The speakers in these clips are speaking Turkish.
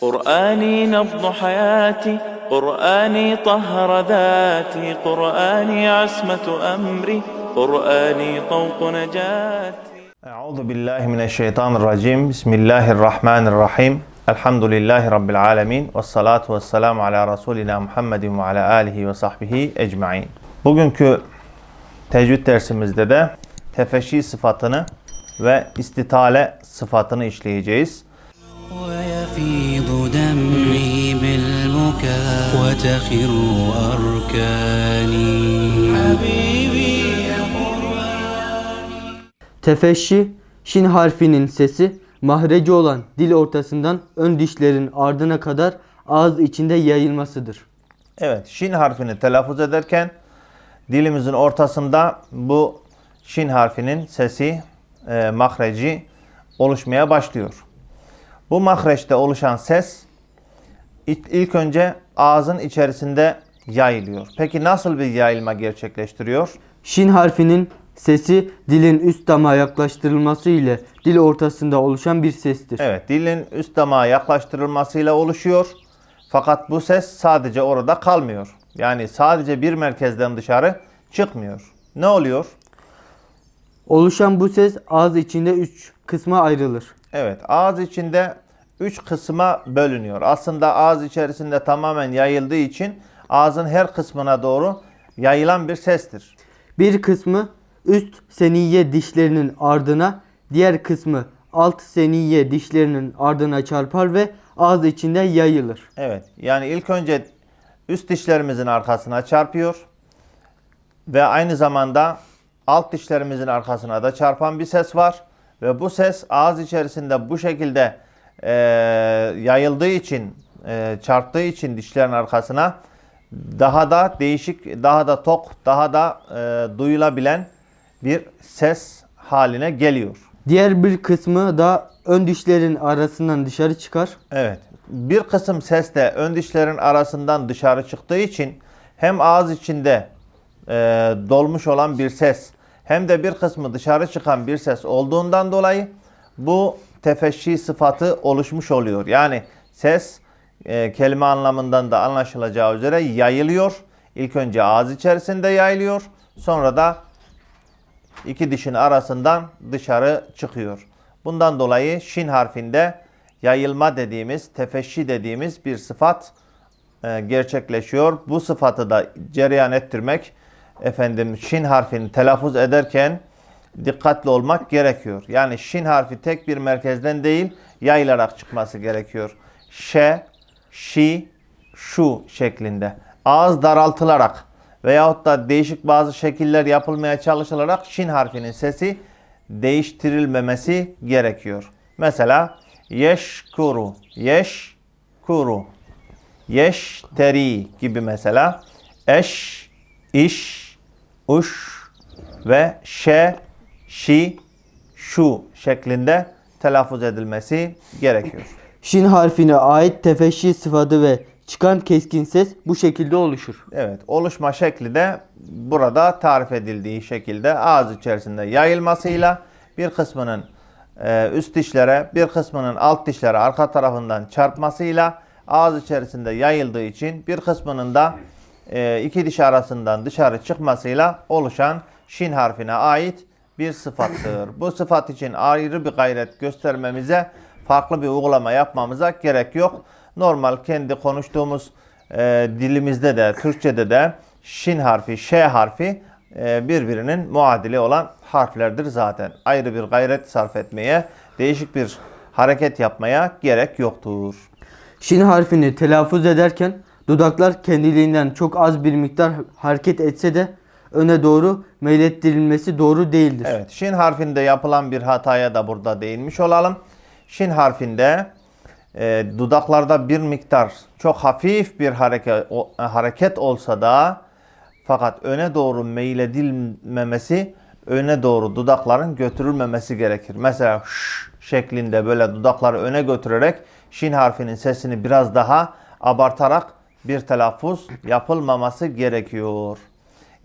قرآني نبض حياتي قرآني طهر ذاتي قرآني عصمة أمري قرآني طوق نجاتي أعوذ بالله من الشيطان الرجيم بسم الله الرحمن الرحيم الحمد لله رب العالمين والصلاة والسلام على ve ala alihi ve sahbihi ecmain. Bugünkü tecvid dersimizde de tefeşi sıfatını ve istitale sıfatını işleyeceğiz. بالبكاء وتخر أركاني حبيبي يا Tefeşşi, şin harfinin sesi, mahreci olan dil ortasından ön dişlerin ardına kadar ağız içinde yayılmasıdır. Evet, şin harfini telaffuz ederken dilimizin ortasında bu şin harfinin sesi, e, mahreci oluşmaya başlıyor. Bu mahreçte oluşan ses ilk önce ağzın içerisinde yayılıyor. Peki nasıl bir yayılma gerçekleştiriyor? Şin harfinin sesi dilin üst damağa yaklaştırılması ile dil ortasında oluşan bir sestir. Evet, dilin üst damağa yaklaştırılmasıyla oluşuyor. Fakat bu ses sadece orada kalmıyor. Yani sadece bir merkezden dışarı çıkmıyor. Ne oluyor? Oluşan bu ses ağız içinde üç kısma ayrılır. Evet, ağız içinde üç kısma bölünüyor. Aslında ağız içerisinde tamamen yayıldığı için ağzın her kısmına doğru yayılan bir sestir. Bir kısmı üst seniye dişlerinin ardına, diğer kısmı alt seniye dişlerinin ardına çarpar ve ağız içinde yayılır. Evet, yani ilk önce üst dişlerimizin arkasına çarpıyor ve aynı zamanda alt dişlerimizin arkasına da çarpan bir ses var ve bu ses ağız içerisinde bu şekilde e, yayıldığı için, e, çarptığı için dişlerin arkasına daha da değişik, daha da tok, daha da e, duyulabilen bir ses haline geliyor. Diğer bir kısmı da ön dişlerin arasından dışarı çıkar. Evet. Bir kısım ses de ön dişlerin arasından dışarı çıktığı için hem ağız içinde e, dolmuş olan bir ses hem de bir kısmı dışarı çıkan bir ses olduğundan dolayı bu tefeşşi sıfatı oluşmuş oluyor. Yani ses e, kelime anlamından da anlaşılacağı üzere yayılıyor. İlk önce ağız içerisinde yayılıyor. Sonra da iki dişin arasından dışarı çıkıyor. Bundan dolayı şin harfinde yayılma dediğimiz, tefeşşi dediğimiz bir sıfat e, gerçekleşiyor. Bu sıfatı da cereyan ettirmek, efendim şin harfini telaffuz ederken dikkatli olmak gerekiyor. Yani şin harfi tek bir merkezden değil, yayılarak çıkması gerekiyor. Ş, şi, şu şeklinde. Ağız daraltılarak veyahut da değişik bazı şekiller yapılmaya çalışılarak şin harfinin sesi değiştirilmemesi gerekiyor. Mesela yeşkuru, yeşkuru, yeşteri gibi mesela eş, iş, uş ve şe, şi, şu şeklinde telaffuz edilmesi gerekiyor. Şin harfine ait tefeşşi sıfatı ve çıkan keskin ses bu şekilde oluşur. Evet, oluşma şekli de burada tarif edildiği şekilde ağız içerisinde yayılmasıyla bir kısmının e, üst dişlere, bir kısmının alt dişlere arka tarafından çarpmasıyla ağız içerisinde yayıldığı için bir kısmının da e, iki diş arasından dışarı çıkmasıyla oluşan şin harfine ait bir sıfattır. Bu sıfat için ayrı bir gayret göstermemize, farklı bir uygulama yapmamıza gerek yok. Normal kendi konuştuğumuz e, dilimizde de, Türkçe'de de şin harfi, ş harfi e, birbirinin muadili olan harflerdir zaten. Ayrı bir gayret sarf etmeye, değişik bir hareket yapmaya gerek yoktur. Şin harfini telaffuz ederken dudaklar kendiliğinden çok az bir miktar hareket etse de öne doğru meylettirilmesi doğru değildir. Evet, şin harfinde yapılan bir hataya da burada değinmiş olalım. Şin harfinde e, dudaklarda bir miktar çok hafif bir hareket o- hareket olsa da fakat öne doğru meyledilmemesi, öne doğru dudakların götürülmemesi gerekir. Mesela ş şeklinde böyle dudakları öne götürerek şin harfinin sesini biraz daha abartarak bir telaffuz yapılmaması gerekiyor.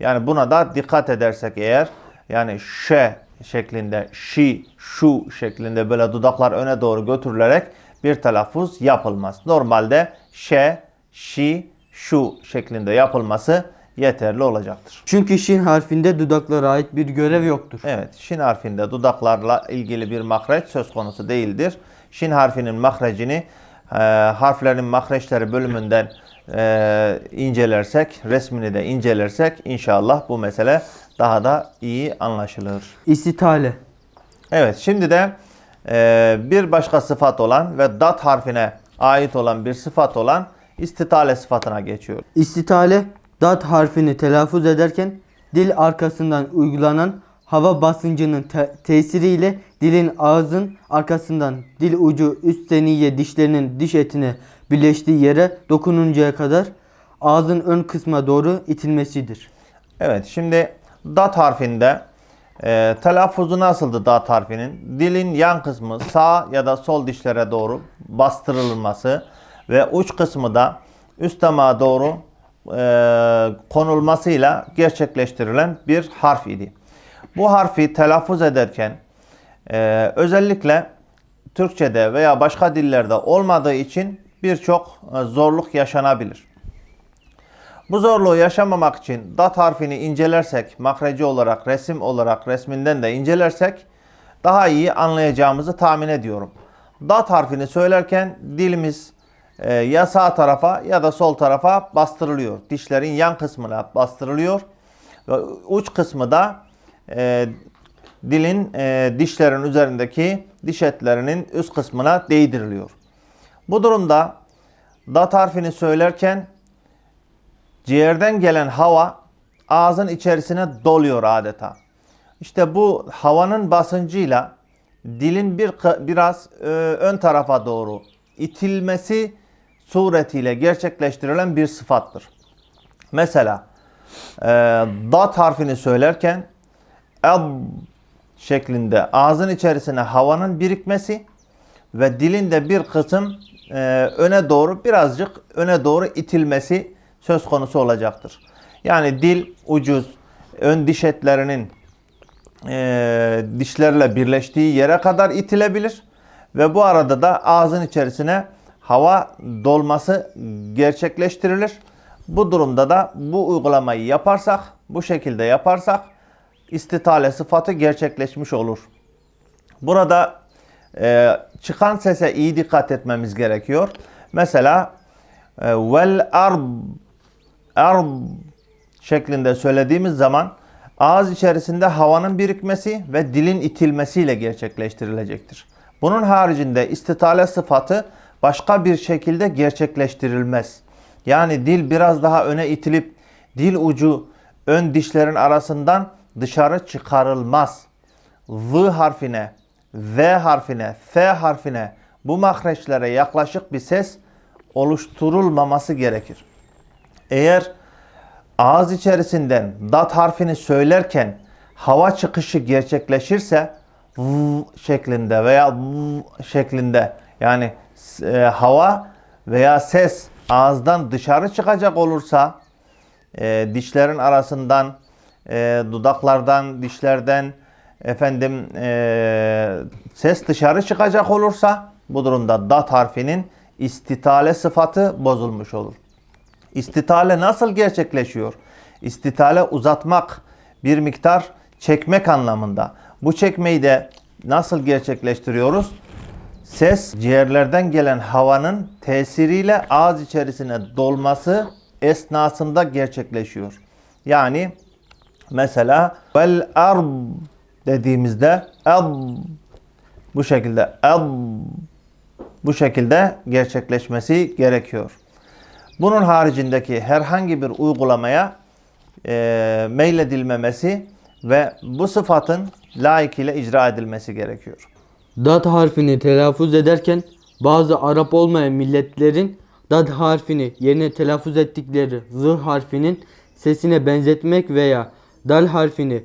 Yani buna da dikkat edersek eğer yani ş şeklinde, şi, şu şeklinde böyle dudaklar öne doğru götürülerek bir telaffuz yapılmaz. Normalde şe, şi, şu şeklinde yapılması yeterli olacaktır. Çünkü şin harfinde dudaklara ait bir görev yoktur. Evet, şin harfinde dudaklarla ilgili bir mahreç söz konusu değildir. Şin harfinin mahrecini e, harflerin mahreçleri bölümünden e, incelersek, resmini de incelersek inşallah bu mesele daha da iyi anlaşılır. İstitale. Evet, şimdi de e, bir başka sıfat olan ve dat harfine ait olan bir sıfat olan istitale sıfatına geçiyor. İstitale dat harfini telaffuz ederken dil arkasından uygulanan hava basıncının te- tesiriyle dilin ağzın arkasından dil ucu üst seniye dişlerinin diş etine birleştiği yere dokununcaya kadar ağzın ön kısma doğru itilmesidir. Evet şimdi dat harfinde e, telaffuzu nasıldı dat harfinin? Dilin yan kısmı sağ ya da sol dişlere doğru bastırılması ve uç kısmı da üst damağa doğru e, konulmasıyla gerçekleştirilen bir harf idi. Bu harfi telaffuz ederken e, özellikle Türkçe'de veya başka dillerde olmadığı için birçok e, zorluk yaşanabilir. Bu zorluğu yaşamamak için dat harfini incelersek, mahreci olarak, resim olarak, resminden de incelersek daha iyi anlayacağımızı tahmin ediyorum. Dat harfini söylerken dilimiz e, ya sağ tarafa ya da sol tarafa bastırılıyor. Dişlerin yan kısmına bastırılıyor. Ve uç kısmı da e, dilin e, dişlerin üzerindeki diş etlerinin üst kısmına değdiriliyor. Bu durumda dat harfini söylerken ciğerden gelen hava ağzın içerisine doluyor adeta. İşte bu havanın basıncıyla dilin bir biraz e, ön tarafa doğru itilmesi suretiyle gerçekleştirilen bir sıfattır. Mesela e, dat harfini söylerken ab şeklinde ağzın içerisine havanın birikmesi ve dilin de bir kısım e, öne doğru birazcık öne doğru itilmesi söz konusu olacaktır. Yani dil ucuz ön diş etlerinin e, dişlerle birleştiği yere kadar itilebilir ve bu arada da ağzın içerisine hava dolması gerçekleştirilir. Bu durumda da bu uygulamayı yaparsak, bu şekilde yaparsak istitale sıfatı gerçekleşmiş olur. Burada e, çıkan sese iyi dikkat etmemiz gerekiyor. Mesela e, vel arb arb şeklinde söylediğimiz zaman ağız içerisinde havanın birikmesi ve dilin itilmesiyle gerçekleştirilecektir. Bunun haricinde istitale sıfatı başka bir şekilde gerçekleştirilmez. Yani dil biraz daha öne itilip dil ucu ön dişlerin arasından dışarı çıkarılmaz. V harfine, V harfine, F harfine bu mahreçlere yaklaşık bir ses oluşturulmaması gerekir. Eğer ağız içerisinden dat harfini söylerken hava çıkışı gerçekleşirse v şeklinde veya v şeklinde yani e, hava veya ses ağızdan dışarı çıkacak olursa e, dişlerin arasından e, dudaklardan dişlerden efendim e, ses dışarı çıkacak olursa bu durumda dat harfinin istitale sıfatı bozulmuş olur. İstitale nasıl gerçekleşiyor? İstitale uzatmak, bir miktar çekmek anlamında. Bu çekmeyi de nasıl gerçekleştiriyoruz? Ses ciğerlerden gelen havanın tesiriyle ağız içerisine dolması esnasında gerçekleşiyor. Yani mesela vel arb dediğimizde ab bu şekilde ab bu şekilde gerçekleşmesi gerekiyor. Bunun haricindeki herhangi bir uygulamaya e, meyledilmemesi ve bu sıfatın layıkıyla icra edilmesi gerekiyor. Dat harfini telaffuz ederken bazı Arap olmayan milletlerin dat harfini yerine telaffuz ettikleri z harfinin sesine benzetmek veya dal harfini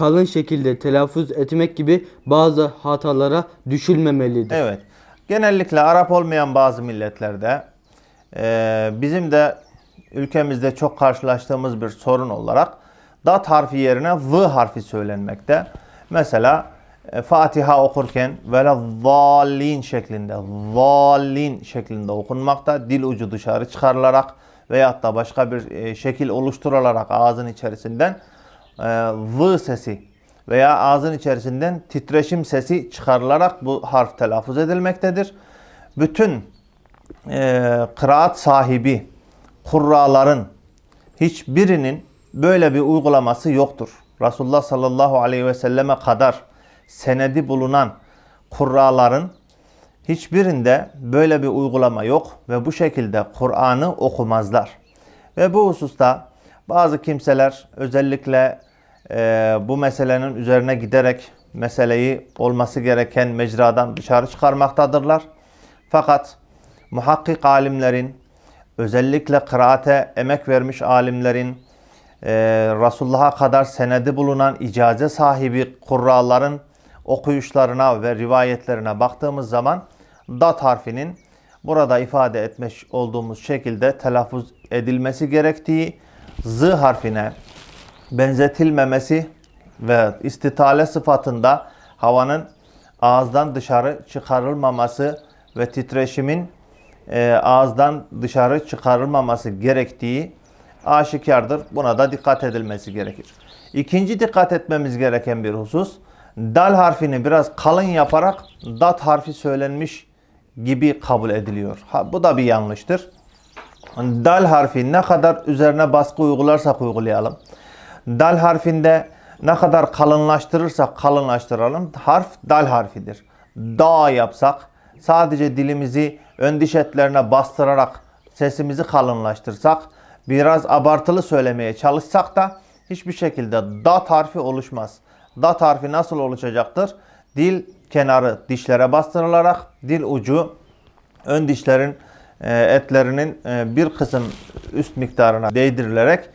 kalın şekilde telaffuz etmek gibi bazı hatalara düşülmemelidir. Evet. Genellikle Arap olmayan bazı milletlerde e, bizim de ülkemizde çok karşılaştığımız bir sorun olarak dat harfi yerine v harfi söylenmekte. Mesela e, Fatiha okurken böyle zallin şeklinde, zallin şeklinde okunmakta. Dil ucu dışarı çıkarılarak veyahut da başka bir e, şekil oluşturularak ağzın içerisinden v sesi veya ağzın içerisinden titreşim sesi çıkarılarak bu harf telaffuz edilmektedir. Bütün e, kıraat sahibi kurraların hiçbirinin böyle bir uygulaması yoktur. Resulullah sallallahu aleyhi ve selleme kadar senedi bulunan kurraların hiçbirinde böyle bir uygulama yok ve bu şekilde Kur'an'ı okumazlar. Ve bu hususta bazı kimseler özellikle e, bu meselenin üzerine giderek meseleyi olması gereken mecradan dışarı çıkarmaktadırlar. Fakat muhakkik alimlerin, özellikle kıraate emek vermiş alimlerin, e, Resulullah'a kadar senedi bulunan icaze sahibi kurraların okuyuşlarına ve rivayetlerine baktığımız zaman dat harfinin burada ifade etmiş olduğumuz şekilde telaffuz edilmesi gerektiği, z harfine benzetilmemesi ve istitale sıfatında havanın ağızdan dışarı çıkarılmaması ve titreşimin e, ağızdan dışarı çıkarılmaması gerektiği aşikardır. Buna da dikkat edilmesi gerekir. İkinci dikkat etmemiz gereken bir husus, dal harfini biraz kalın yaparak dat harfi söylenmiş gibi kabul ediliyor. Ha, bu da bir yanlıştır. Dal harfi ne kadar üzerine baskı uygularsak uygulayalım. Dal harfinde ne kadar kalınlaştırırsak kalınlaştıralım. Harf dal harfidir. Da yapsak sadece dilimizi ön diş etlerine bastırarak sesimizi kalınlaştırsak biraz abartılı söylemeye çalışsak da hiçbir şekilde dat harfi oluşmaz. Dat harfi nasıl oluşacaktır? Dil kenarı dişlere bastırılarak dil ucu ön dişlerin e, etlerinin e, bir kısım üst miktarına değdirilerek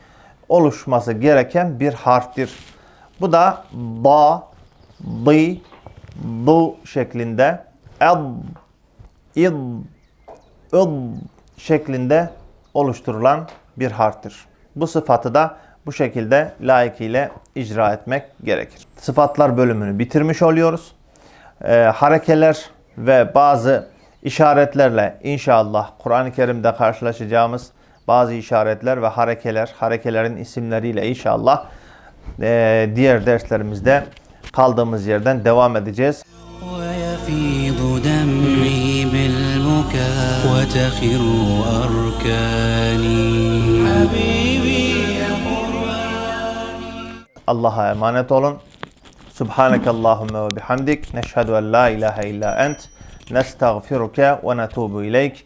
oluşması gereken bir harftir. Bu da ba, dı, bu şeklinde ed, id, id şeklinde oluşturulan bir harftir. Bu sıfatı da bu şekilde layıkıyla icra etmek gerekir. Sıfatlar bölümünü bitirmiş oluyoruz. Ee, harekeler ve bazı işaretlerle inşallah Kur'an-ı Kerim'de karşılaşacağımız bazı işaretler ve harekeler, harekelerin isimleriyle inşallah e, diğer derslerimizde kaldığımız yerden devam edeceğiz. Allah'a emanet olun. Subhaneke Allahümme ve bihamdik. Neşhedü en la ilahe illa ent. Nestağfiruke ve netubu ileyk.